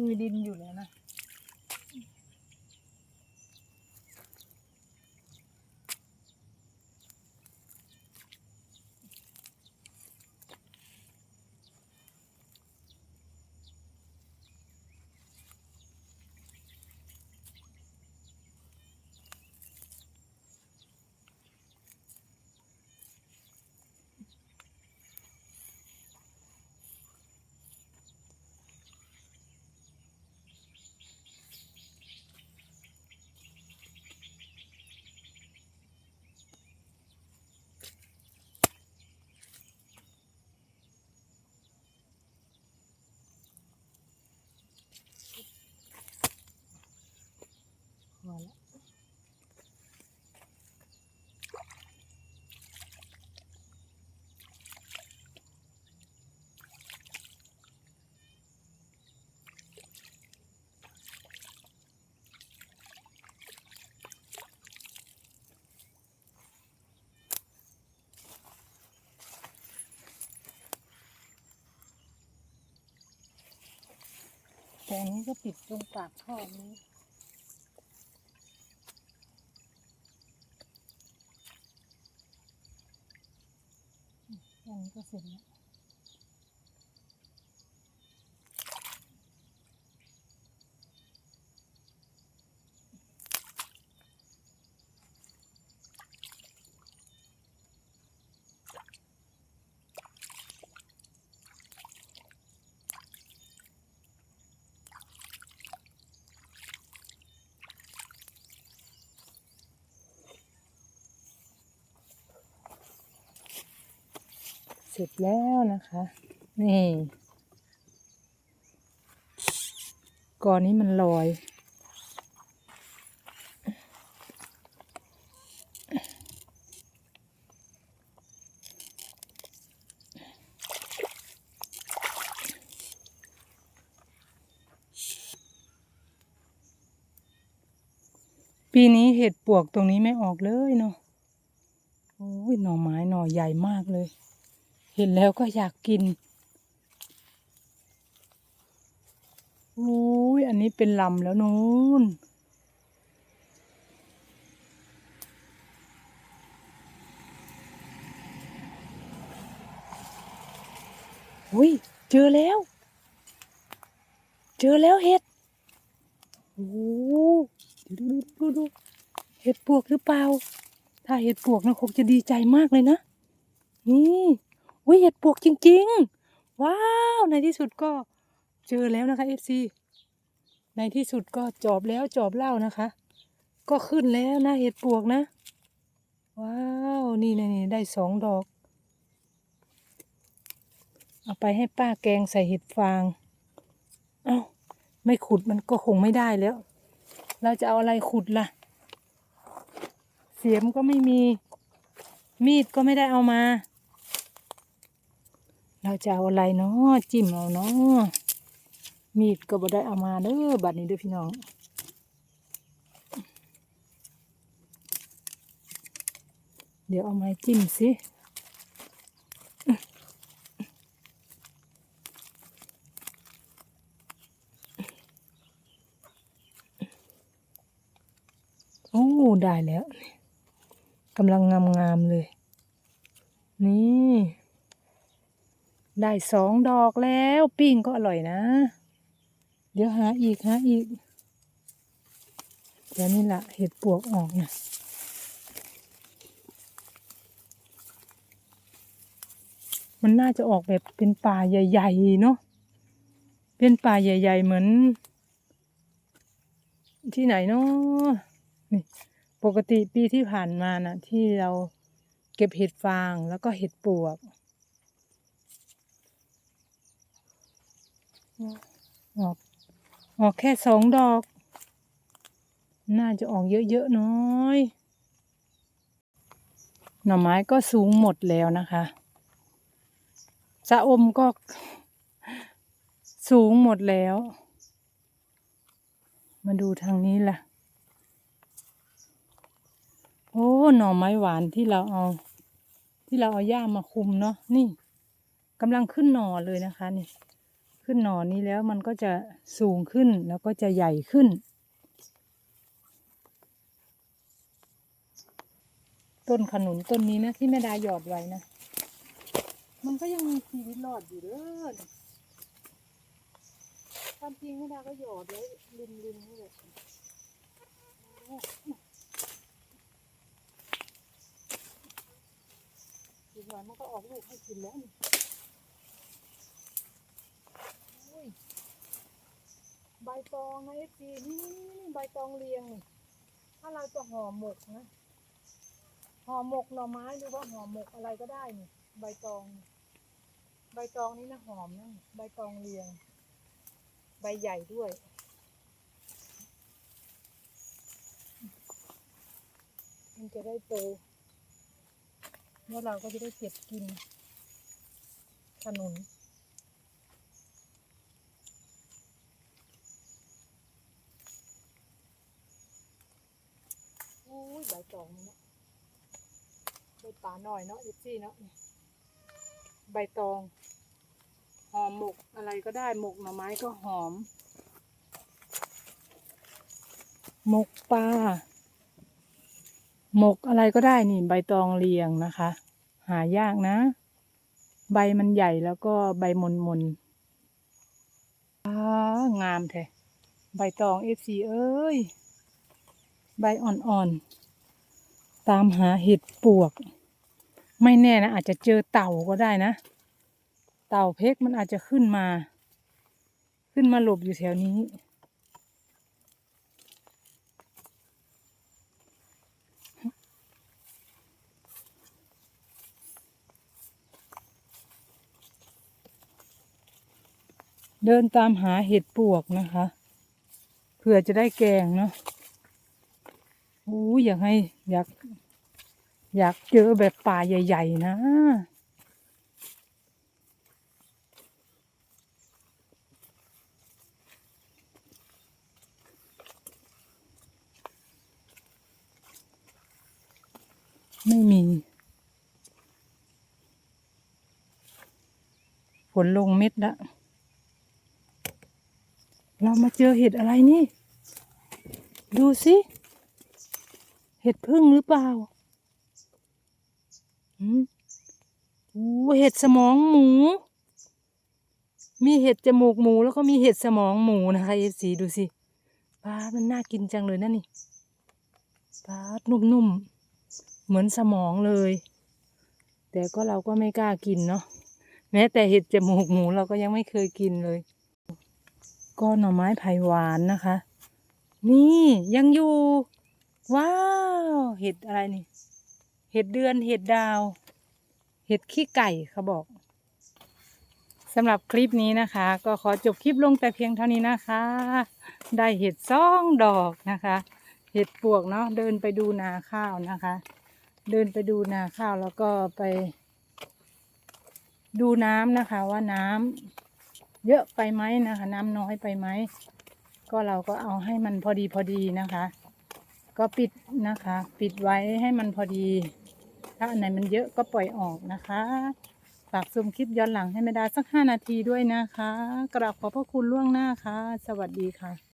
มีดินอยู่แล้วนะ แต่อันนี้ก็ติดตรงปากท่อนี้อันนี้ก็เสร็จแล้ว สร็จแล้วนะคะ นี่ก่อนนี้มันลอย ปีนี้เห็ดปวกตรงนี้ไม่ออกเลยเนาะโอ้ยหน่อไม้หน่อใหญ่มากเลย เห็นแล้วก็อยากกินโอ้ยอันนี้เป็นลำแล้วนู้นอุ้ยเจอแล้ว เจอแล้วเห็ดโอ้ดูดูดูเห็ดปวกหรือเปล่า ถ้าเห็ดปวกนะคงจะดีใจมากเลยนะ นี่ อุ้ยเห็ดปวกจริง ๆ ว้าว ในที่สุดก็เจอแล้วนะคะเอฟซีในที่สุดก็จอบแล้วจอบเล่านะคะ ก็ขึ้นแล้วนะเห็ดปวกนะ ว้าว นี่นี่นได้สองดอก เอาไปให้ป้าแกงใส่เห็ดฟาง เอ้า ไม่ขุดมันก็คงไม่ได้แล้ว เราจะเอาอะไรขุดล่ะ เสียมก็ไม่มี มีดก็ไม่ได้เอามา เราจะเอาอะไรเนาะจิ้มเอาเนาะมีดก็บ่ได้เอามาเด้อบัดนี้เด้อพี่น้องเดี๋ยวเอาไม้จิ้มสิโอ้ได้แล้วกำลังงามๆเลย นี่ ได้สองดอกแล้วปิ้งก็อร่อยนะ เดี๋ยวหาอีกหาอีก เดี๋ยวนี่แหละเห็ดปวกออกนะมันน่าจะออกแบบเป็นป่าใหญ่ๆเนาะเป็นป่าใหญ่ ๆ เหมือน ที่ไหนเนาะนี่ปกติปีที่ผ่านมานะที่เราเก็บเห็ดฟางแล้วก็เห็ดปวก ออก ออกแค่สองดอก น่าจะออกเยอะๆน้อย หน่อไม้ก็สูงหมดแล้วนะคะสะอมก็สูงหมดแล้ว มาดูทางนี้ล่ะ โอ้ หน่อไม้หวานที่เราเอา ที่เราเอาหญ้ามาคุมเนาะ นี่กำลังขึ้นหน่อเลยนะคะนี่ ขึ้นหนอนนี้แล้วมันก็จะสูงขึ้นแล้วก็จะใหญ่ขึ้น ต้นขนุนต้นนี้นะที่แม่ดาหยอดไว้นะ มันก็ยังมีชีวิตรอดอยู่เด้อเนี่ยความจริงแม่ดาก็หยอดไว้ริมริมๆนี่แหละโอ้อีกหน่อยมันก็ออกลูกให้กินแล้วนี่โอ้ย ใบตองนะเอฟซีนี่ใบตองเรียงนี่ถ้าเราจะห่อหมกนะห่อหมกหน่อไม้หรือว่าห่อหมกอะไรก็ได้นี่ใบตอง ใบตองนี่นะหอมนะใบตองเรียง ใบใหญ่ด้วยมันจะได้โตแล้วเราก็จะได้เก็บกินขนุน โอ้ยใบตองนี่เนาะใบป่าหน่อยเนาะเอฟซีเนาะเนี่ยใบตองหอมหมกอะไรก็ได้หมกหน่อไม้ก็หอม หมกปลาหมกอะไรก็ได้นี่ ใบตองเรียงนะคะ หายากนะ ใบมันใหญ่แล้วก็ใบมนมนๆอ่างามแท้ใบตองเอฟซีเอ้ย ใบอ่อนๆ ตามหาเห็ดปวก ไม่แน่นะ อาจจะเจอเต่าก็ได้นะ เต่าเพกมันอาจจะขึ้นมา ขึ้นมาหลบอยู่แถวนี้ เดินตามหาเห็ดปวกนะคะเผื่อจะได้แกงเนาะ โอ้ยอยากให้อยากอยากเจอแบบป่าใหญ่ ๆ นะ ไม่มี ฝนลงเม็ดละ เรามาเจอเห็ดอะไรนี่ ดูสิ เห็ดพึ่งหรือเปล่าอืมโอ้เห็ดสมองหมู มีเห็ดจมูกหมูแล้วก็มีเห็ดสมองหมูนะคะเอฟซีดูสิปลามันน่ากินจังเลยนะนี่ปลานุ่มๆ เหมือนสมองเลย แต่ก็เราก็ไม่กล้ากินเนาะ แม้แต่เห็ดจมูกหมูเราก็ยังไม่เคยกินเลย ก็หน่อไม้ไผ่หวานนะคะ นี่ยังอยู่ ว้าว เห็ดอะไรนี่ เห็ดเดือน เห็ดดาว เห็ดขี้ไก่เขาบอกสำหรับคลิปนี้นะคะ ก็ขอจบคลิปลงแต่เพียงเท่านี้นะคะ ได้เห็ดซ่องดอกนะคะ เห็ดปวกเนาะเดินไปดูนาข้าวนะคะ เดินไปดูนาข้าวแล้วก็ไป ดูน้ำนะคะว่าน้ำเยอะไปไหมนะคะ น้ำน้อยไปไหมก็เราก็เอาให้มันพอดีพอดีนะคะ ก็ปิดนะคะ ปิดไว้ให้มันพอดี ถ้าอันไหนมันเยอะก็ปล่อยออกนะคะ ฝากชมคลิปย้อนหลังให้ไม่ได้สักห้านาทีด้วยนะคะ กราบขอบพระคุณล่วงหน้าค่ะ สวัสดีค่ะ